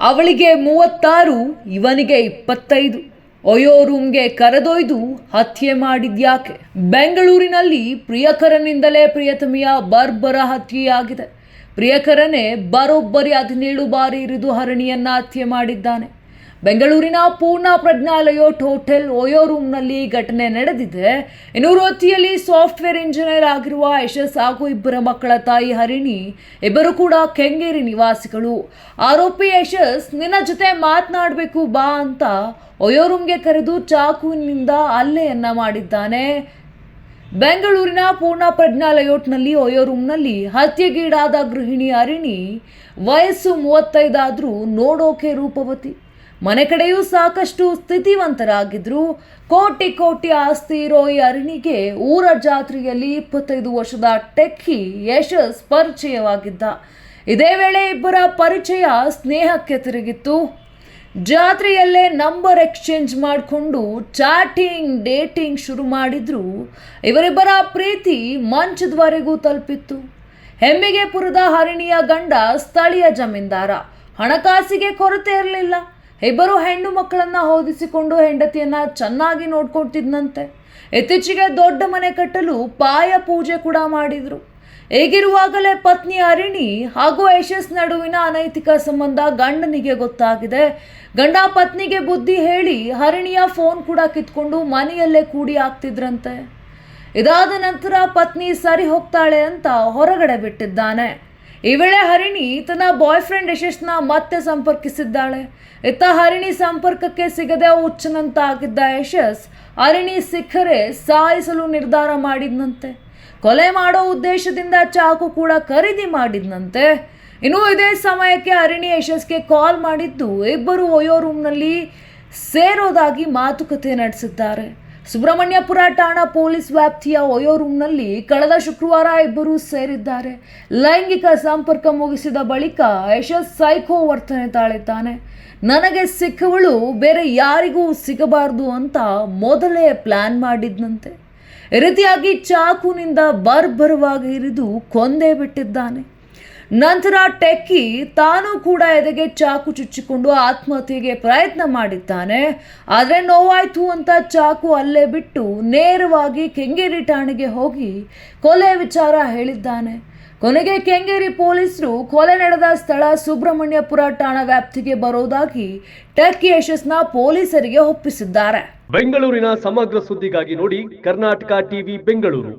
ಅವಳಿಗೆ ಮೂವತ್ತಾರು, ಇವನಿಗೆ ಇಪ್ಪತ್ತೈದು. ಒಯೋ ರೂಮ್ಗೆ ಕರೆದೊಯ್ದು ಹತ್ಯೆ ಮಾಡಿದ್ಯಾಕೆ? ಬೆಂಗಳೂರಿನಲ್ಲಿ ಪ್ರಿಯಕರನಿಂದಲೇ ಪ್ರಿಯತಮಿಯ ಬರ್ಬರ ಹತ್ಯೆಯಾಗಿದೆ. ಪ್ರಿಯಕರನೇ ಬರೋಬ್ಬರಿ ಹದಿನೇಳು ಬಾರಿ ಇರಿದು ಹರಣಿಯನ್ನ ಹತ್ಯೆ ಮಾಡಿದ್ದಾನೆ. ಬೆಂಗಳೂರಿನ ಪೂರ್ಣ ಪ್ರಜ್ಞಾಲಯೋಟ್ ಹೋಟೆಲ್ ಓಯೋ ರೂಮ್ನಲ್ಲಿ ಘಟನೆ ನಡೆದಿದೆ. ಇನ್ನು ಸಾಫ್ಟ್ವೇರ್ ಇಂಜಿನಿಯರ್ ಆಗಿರುವ ಯಶಸ್ ಹಾಗೂ ಇಬ್ಬರ ಮಕ್ಕಳ ತಾಯಿ ಹರಿಣಿ, ಇಬ್ಬರು ಕೂಡ ಕೆಂಗೇರಿ ನಿವಾಸಿಗಳು. ಆರೋಪಿ ಯಶಸ್, ನಿನ್ನ ಜೊತೆ ಮಾತನಾಡಬೇಕು ಬಾ ಅಂತ ಓಯೋ ರೂಮ್ಗೆ ಕರೆದು ಚಾಕುವಿನಿಂದ ಹಲ್ಲೆಯನ್ನ ಮಾಡಿದ್ದಾನೆ. ಬೆಂಗಳೂರಿನ ಪೂರ್ಣ ಪ್ರಜ್ಞಾಲಯೋಟ್ನಲ್ಲಿ ಒಯೋ ರೂಮ್ನಲ್ಲಿ ಹತ್ಯೆಗೀಡಾದ ಗೃಹಿಣಿ ಅರಿಣಿ ವಯಸ್ಸು ಮೂವತ್ತೈದಾದರೂ ನೋಡೋಕೆ ರೂಪವತಿ. ಮನೆ ಕಡೆಯೂ ಸಾಕಷ್ಟು ಸ್ಥಿತಿವಂತರಾಗಿದ್ರು. ಕೋಟಿ ಕೋಟಿ ಆಸ್ತಿ ಇರೋ ಈ ಅರಿಣಿಗೆ ಊರ ಜಾತ್ರೆಯಲ್ಲಿ ಇಪ್ಪತ್ತೈದು ವರ್ಷದ ಟೆಕ್ಕಿ ಯಶಸ್ ಪರಿಚಯವಾಗಿದ್ದ ಇದೇ ವೇಳೆ ಇಬ್ಬರ ಪರಿಚಯ ಸ್ನೇಹಕ್ಕೆ ತಿರುಗಿತ್ತು. ಜಾತ್ರೆಯಲ್ಲೇ ನಂಬರ್ ಎಕ್ಸ್ಚೇಂಜ್ ಮಾಡಿಕೊಂಡು ಚಾಟಿಂಗ್, ಡೇಟಿಂಗ್ ಶುರು ಮಾಡಿದ್ರು. ಇವರಿಬ್ಬರ ಪ್ರೀತಿ ಮಂಚದವರೆಗೂ ತಲುಪಿತ್ತು. ಹೆಮ್ಮಿಗೆಪುರದ ಹರಿಣಿಯ ಗಂಡ ಸ್ಥಳೀಯ ಜಮೀನ್ದಾರ. ಹಣಕಾಸಿಗೆ ಕೊರತೆ ಇರಲಿಲ್ಲ. ಇಬ್ಬರು ಹೆಣ್ಣು ಮಕ್ಕಳನ್ನು ಹೋದಿಸಿಕೊಂಡು ಹೆಂಡತಿಯನ್ನು ಚೆನ್ನಾಗಿ ನೋಡ್ಕೊಳ್ತಿದ್ನಂತೆ. ಇತ್ತೀಚೆಗೆ ದೊಡ್ಡ ಮನೆ ಕಟ್ಟಲು ಪಾಯ ಪೂಜೆ ಕೂಡ ಮಾಡಿದರು. ಹೇಗಿರುವಾಗಲೇ ಪತ್ನಿ ಅರಿಣಿ ಹಾಗೂ ಯಶಸ್ ನಡುವಿನ ಅನೈತಿಕ ಸಂಬಂಧ ಗಂಡನಿಗೆ ಗೊತ್ತಾಗಿದೆ. ಗಂಡ ಪತ್ನಿಗೆ ಬುದ್ಧಿ ಹೇಳಿ ಹರಿಣಿಯ ಫೋನ್ ಕೂಡ ಕಿತ್ಕೊಂಡು ಮನೆಯಲ್ಲೇ ಕೂಡಿ ಆಗ್ತಿದ್ರಂತೆ. ಇದಾದ ನಂತರ ಪತ್ನಿ ಸರಿ ಹೋಗ್ತಾಳೆ ಅಂತ ಹೊರಗಡೆ ಬಿಟ್ಟಿದ್ದಾನೆ. ಈ ವೇಳೆ ಹರಿಣಿ ತನ್ನ ಬಾಯ್ ಫ್ರೆಂಡ್ ಯಶಸ್ನ ಮತ್ತೆ ಸಂಪರ್ಕಿಸಿದ್ದಾಳೆ. ಇತ್ತ ಹರಿಣಿ ಸಂಪರ್ಕಕ್ಕೆ ಸಿಗದೆ ಹುಚ್ಚನಂತ ಆಗಿದ್ದ ಯಶಸ್ ಹರಿಣಿ ಸಿಕ್ಕರೆ ಸಾಯಿಸಲು ನಿರ್ಧಾರ ಮಾಡಿದ್ನಂತೆ. ಕೊಲೆ ಮಾಡೋ ಉದ್ದೇಶದಿಂದ ಚಾಕು ಕೂಡ ಖರೀದಿ ಮಾಡಿದ್ನಂತೆ. ಇನ್ನು ಇದೇ ಸಮಯಕ್ಕೆ ಹರಿಣಿ ಯಶಸ್ಗೆ ಕಾಲ್ ಮಾಡಿದ್ದು ಇಬ್ಬರು ಒಯೋ ರೂಮ್ನಲ್ಲಿ ಸೇರೋದಾಗಿ ಮಾತುಕತೆ ನಡೆಸಿದ್ದಾರೆ. ಸುಬ್ರಹ್ಮಣ್ಯಪುರ ಠಾಣಾ ಪೊಲೀಸ್ ವ್ಯಾಪ್ತಿಯ ಒಯೋ ರೂಮ್ನಲ್ಲಿ ಕಳೆದ ಶುಕ್ರವಾರ ಇಬ್ಬರು ಸೇರಿದ್ದಾರೆ. ಲೈಂಗಿಕ ಸಂಪರ್ಕ ಮುಗಿಸಿದ ಬಳಿಕ ಯಶಸ್ ಸೈಕೋ ವರ್ತನೆ ತಾಳಿದ್ದಾನೆ. ನನಗೆ ಸಿಕ್ಕವಳು ಬೇರೆ ಯಾರಿಗೂ ಸಿಗಬಾರದು ಅಂತ ಮೊದಲೇ ಪ್ಲಾನ್ ಮಾಡಿದ್ನಂತೆ. ರೀತಿಯಾಗಿ ಚಾಕುನಿಂದ ಬರ್ಬರವಾಗಿ ಇರಿದು ಕೊಂದೇ ಬಿಟ್ಟಿದ್ದಾನೆ. ನಂತರ ಟೆಕ್ಕಿ ತಾನು ಕೂಡ ಎದೆಗೆ ಚಾಕು ಚುಚ್ಚಿಕೊಂಡು ಆತ್ಮಹತ್ಯೆಗೆ ಪ್ರಯತ್ನ ಮಾಡಿದ್ದಾನೆ. ಆದರೆ ನೋವಾಯ್ತು ಅಂತ ಚಾಕು ಅಲ್ಲೇ ಬಿಟ್ಟು ನೇರವಾಗಿ ಕೆಂಗೇರಿ ಠಾಣೆಗೆ ಹೋಗಿ ಕೊಲೆ ವಿಚಾರ ಹೇಳಿದ್ದಾನೆ. ಕೊನೆಗೆ ಕೆಂಗೇರಿ ಪೊಲೀಸರು ಕೊಲೆ ನಡೆದ ಸ್ಥಳ ಸುಬ್ರಹ್ಮಣ್ಯಪುರ ಠಾಣಾ ವ್ಯಾಪ್ತಿಗೆ ಬರೋದಾಗಿ ಟೆಕ್ಕಿ ಯಶಸ್ನ ಪೊಲೀಸರಿಗೆ ಒಪ್ಪಿಸಿದ್ದಾರೆ. ಬೆಂಗಳೂರಿನ ಸಮಗ್ರ ಸುದ್ದಿಗಾಗಿ ನೋಡಿ ಕರ್ನಾಟಕ ಟಿವಿ ಬೆಂಗಳೂರು.